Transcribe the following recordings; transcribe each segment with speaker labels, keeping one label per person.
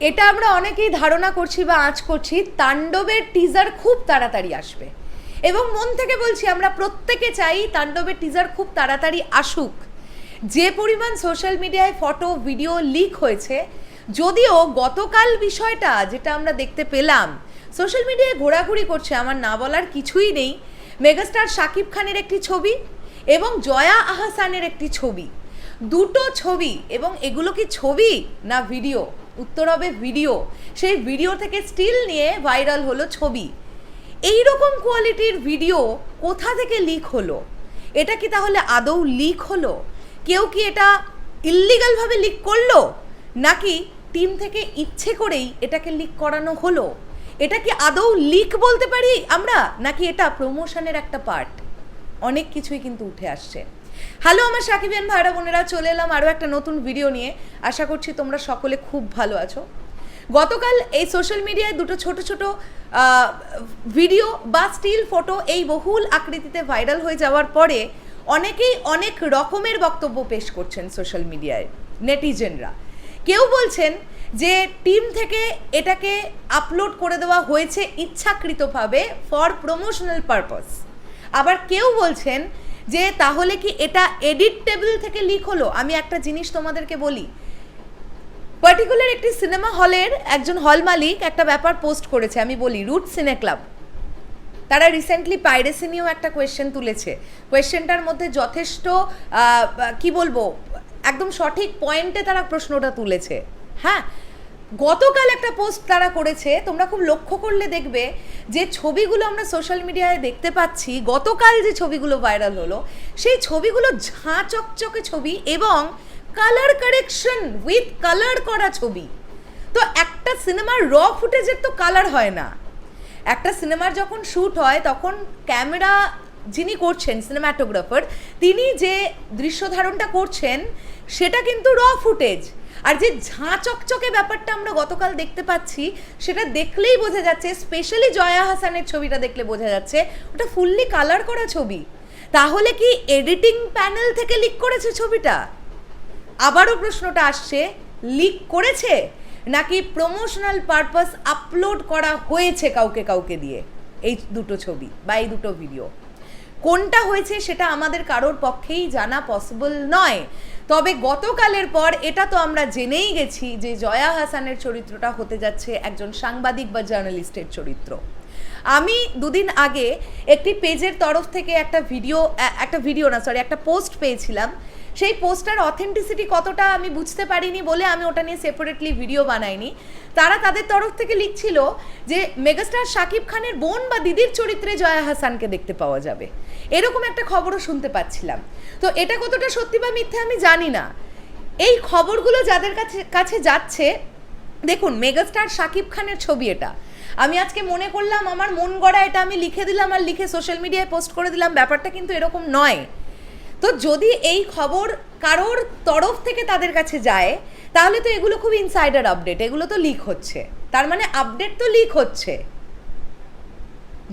Speaker 1: এটা আমরা অনেকেই ধারণা করছি বা আঁচ করছি, তাণ্ডবের টিজার খুব তাড়াতাড়ি আসবে। এবং মন থেকে বলছি, আমরা প্রত্যেকে চাই তাণ্ডবের টিজার খুব তাড়াতাড়ি আসুক। যে পরিমাণ সোশ্যাল মিডিয়ায় ফটো ভিডিও লিক হয়েছে, যদিও গতকাল বিষয়টা যেটা আমরা দেখতে পেলাম সোশ্যাল মিডিয়ায় ঘোরাঘুরি করছে, আমার না বলার কিছুই নেই। মেগাস্টার শাকিব খানের একটি ছবি এবং জয়া আহসানের একটি ছবি। দুটো ছবি, এবং এগুলো কি ছবি না ভিডিও উত্তর হবে ভিডিও সেই ভিডিও থেকে স্টিল নিয়ে ভাইরাল হলো ছবি। এই রকম কোয়ালিটির ভিডিও কোথা থেকে লিক হলো? এটা কি তাহলে আদৌ লিক হলো? কেউ কি এটা ইল্লিগালভাবে লিক করল? নাকি টিম থেকে ইচ্ছে করেই এটাকে লিক করানো হলো? এটা কি আদৌ লিক বলতে পারি আমরা? নাকি এটা প্রমোশনের একটা পার্ট অনেক কিছুই কিন্তু উঠে আসছে। হ্যালো আমার সাকিবিয়ান ভাইরা বোনেরা, চলে এলাম আরও একটা নতুন ভিডিও নিয়ে। আশা করছি তোমরা সকলে খুব ভালো আছো। গতকাল এই সোশ্যাল মিডিয়ায় দুটো ছোট ছোট ভিডিও বা স্টিল ফটো এই বহুল আকৃতিতে ভাইরাল হয়ে যাওয়ার পরে অনেকেই অনেক রকমের বক্তব্য পেশ করছেন সোশ্যাল মিডিয়ায় নেটিজেনরা। কেউ বলছেন যে টিম থেকে এটাকে আপলোড করে দেওয়া হয়েছে ইচ্ছাকৃতভাবে ফর প্রমোশনাল পারপাস আবার কেউ বলছেন যে তাহলে কি এটা এডিট টেবিল থেকে লিক হলো? আমি একটা জিনিস তোমাদেরকে বলি। পার্টিকুলার একটি সিনেমা হলের একজন হল মালিক একটা ব্যাপার পোস্ট করেছে, আমি বলি রুট সিনে ক্লাব তারা রিসেন্টলি পাইরেসি নিয়েও একটা কোয়েশ্চেন তুলেছে। কোয়েশ্চেনটার মধ্যে যথেষ্ট কি বলব, একদম সঠিক পয়েন্টে তারা প্রশ্নটা তুলেছে। হ্যাঁ? গতকাল একটা পোস্ট তারা করেছে, তোমরা খুব লক্ষ্য করলে দেখবে যে ছবিগুলো আমরা সোশ্যাল মিডিয়ায় দেখতে পাচ্ছি, গতকাল যে ছবিগুলো ভাইরাল হলো, সেই ছবিগুলো ঝাঁ চকচকে ছবি এবং কালার কারেকশন উইথ কালার করা ছবি। তো একটা সিনেমার র ফুটেজের তো কালার হয় না। একটা সিনেমার যখন শ্যুট হয়, তখন ক্যামেরা যিনি করছেন সিনেমাটোগ্রাফার তিনি যে দৃশ্য ধারণটা করছেন, সেটা কিন্তু র ফুটেজ আর যে ঝাঁ চকচকে ব্যাপারটা আমরা গতকাল দেখতে পাচ্ছি, সেটা দেখলেই বোঝা যাচ্ছে স্পেশালি জয়া হাসানের ছবিটা দেখলে বোঝা যাচ্ছে, ওটা ফুললি কালার করা ছবি। তাহলে কি এডিটিং প্যানেল থেকে লিক করেছে ছবিটা? আবারও প্রশ্নটা আসছে লিক করেছে? নাকি প্রমোশনাল পারপাস আপলোড করা হয়েছে কাউকে কাউকে দিয়ে? এই দুটো ছবি, বা এই দুটো ভিডিও কোনটা হয়েছে সেটা আমাদের কারোর পক্ষেই জানা পসিবল নয়। তবে গতকালের পর এটা তো আমরা জেনেই গেছি যে জয়া হাসানের চরিত্রটা হতে যাচ্ছে একজন সাংবাদিক বা জার্নালিস্টের চরিত্র। আমি দুদিন আগে একটি পেজের তরফ থেকে একটা ভিডিও একটা ভিডিও না সরি একটা পোস্ট পেয়েছিলাম সেই পোস্টার অথেন্টিসিটি কতটা আমি বুঝতে পারিনি বলে আমি ওটা নিয়ে সেপারেটলি ভিডিও বানাইনি। তারা তাদের তরফ থেকে লিখছিল যে মেগাস্টার শাকিব খানের বোন বা দিদির চরিত্রে জয়া হাসানকে দেখতে পাওয়া যাবে। এরকম একটা খবরও শুনতে পাচ্ছিলাম। তো এটা কতটা সত্যি বা মিথ্যে আমি জানি না। এই খবরগুলো যাদের কাছে কাছে যাচ্ছে, দেখুন মেগাস্টার শাকিব খানের ছবি এটা। আমি আজকে মনে করলাম, আমার মন গড়া এটা আমি লিখে দিলাম আর লিখে সোশ্যাল মিডিয়ায় পোস্ট করে দিলাম। ব্যাপারটা কিন্তু এরকম নয়। তো যদি এই খবর কারোর তরফ থেকে তাদের কাছে যায়, তাহলে তো এগুলো খুব ইনসাইডার আপডেট এগুলো তো লিক হচ্ছে। তার মানে আপডেট তো লিক হচ্ছে।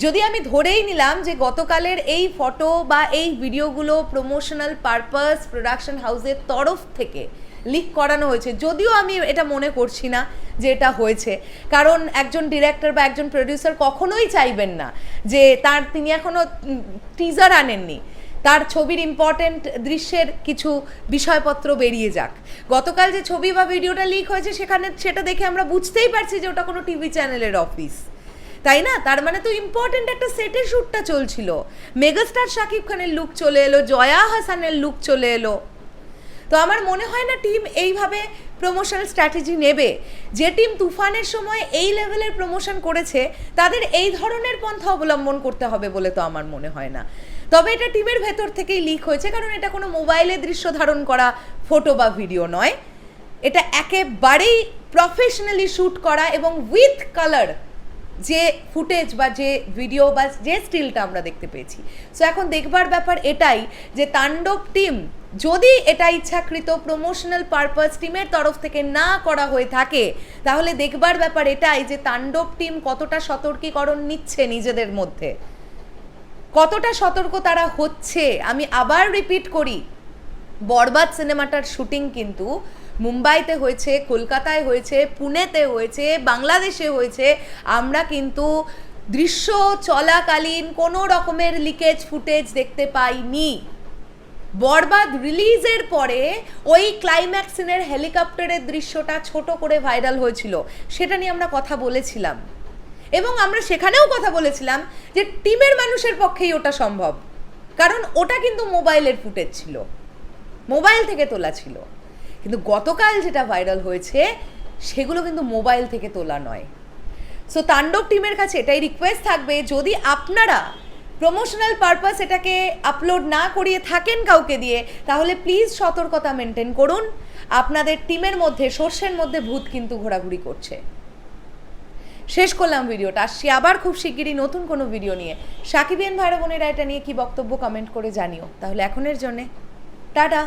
Speaker 1: যদি আমি ধরেই নিলাম যে গতকালের এই ফটো বা এই ভিডিওগুলো প্রমোশনাল পারপাস প্রোডাকশন হাউসের তরফ থেকে লিক করানো হয়েছে, যদিও আমি এটা মনে করছি না যে এটা হয়েছে। কারণ একজন ডিরেক্টর বা একজন প্রডিউসার কখনোই চাইবেন না যে তার, তিনি এখনও টিজার আনেননি। তার ছবির ইম্পর্টেন্ট দৃশ্যের কিছু বিষয়পত্র বেরিয়ে যাক। গতকাল যে ছবি বা ভিডিওটা লিক হয়েছে সেখানে সেটা দেখে আমরা বুঝতেই পারছি যে ওটা কোনো টিভি চ্যানেলের অফিস তাই না? তার মানে তো ইম্পর্টেন্ট একটা সেটের শ্যুটটা চলছিল। মেগাস্টার শাকিব খানের লুক চলে এলো জয়া হাসানের লুক চলে এলো। তো আমার মনে হয় না টিম এইভাবে প্রমোশনাল স্ট্র্যাটেজি নেবে। যে টিম তুফানের সময় এই লেভেলের প্রমোশন করেছে, তাদের এই ধরনের পন্থা অবলম্বন করতে হবে বলে তো আমার মনে হয় না। তবে এটা টিমের ভেতর থেকেই লিক হয়েছে, কারণ এটা কোনো মোবাইলে দৃশ্য ধারণ করা ফটো বা ভিডিও নয়। এটা একেবারেই প্রফেশনালি শ্যুট করা এবং উইথ কালার যে ফুটেজ বা যে ভিডিও বা যে স্টিলটা আমরা দেখতে পেয়েছি। সো এখন দেখবার ব্যাপার এটাই যে তাণ্ডব টিম যদি এটা ইচ্ছাকৃত প্রমোশনাল পারপাস টিমের তরফ থেকে না করা হয়ে থাকে, তাহলে দেখবার ব্যাপার এটাই যে তাণ্ডব টিম কতটা সতর্কীকরণ নিচ্ছে নিজেদের মধ্যে। কতটা সতর্ক তারা হচ্ছে, আমি আবার রিপিট করি। বরবাদ সিনেমাটার শুটিং কিন্তু মুম্বাইতে হয়েছে, কলকাতায় হয়েছে, পুনেতে হয়েছে, বাংলাদেশে হয়েছে। আমরা কিন্তু দৃশ্য চলাকালীন কোনো রকমের লিকেজ ফুটেজ দেখতে পাইনি। বরবাদ রিলিজের পরে ওই ক্লাইম্যাক্সিনের হেলিকপ্টারের দৃশ্যটা ছোট করে ভাইরাল হয়েছিল। সেটা নিয়ে আমরা কথা বলেছিলাম। এবং আমরা সেখানেও কথা বলেছিলাম যে টিমের মানুষের পক্ষেই ওটা সম্ভব। কারণ ওটা কিন্তু মোবাইলের ফুটেজ ছিল। মোবাইল থেকে তোলা ছিল। কিন্তু গতকাল যেটা ভাইরাল হয়েছে, সেগুলো কিন্তু মোবাইল থেকে তোলা নয়। সো তাণ্ডব টিমের কাছে এটাই রিকোয়েস্ট থাকবে, যদি আপনারা প্রমোশনাল পারপাস এটাকে আপলোড না করিয়ে থাকেন কাউকে দিয়ে, তাহলে প্লিজ সতর্কতা মেনটেন করুন। আপনাদের টিমের মধ্যে সর্ষের মধ্যে ভূত কিন্তু ঘোরাঘুরি করছে। শেষ করলাম ভিডিওটা। আসছি আবার খুব শিগগিরই নতুন কোনো ভিডিও নিয়ে। সাকিবিয়ান ভাই বোনেরা এটা নিয়ে কি বক্তব্য কমেন্ট করে জানিও। তাহলে এখনের জন্যে, টাটা।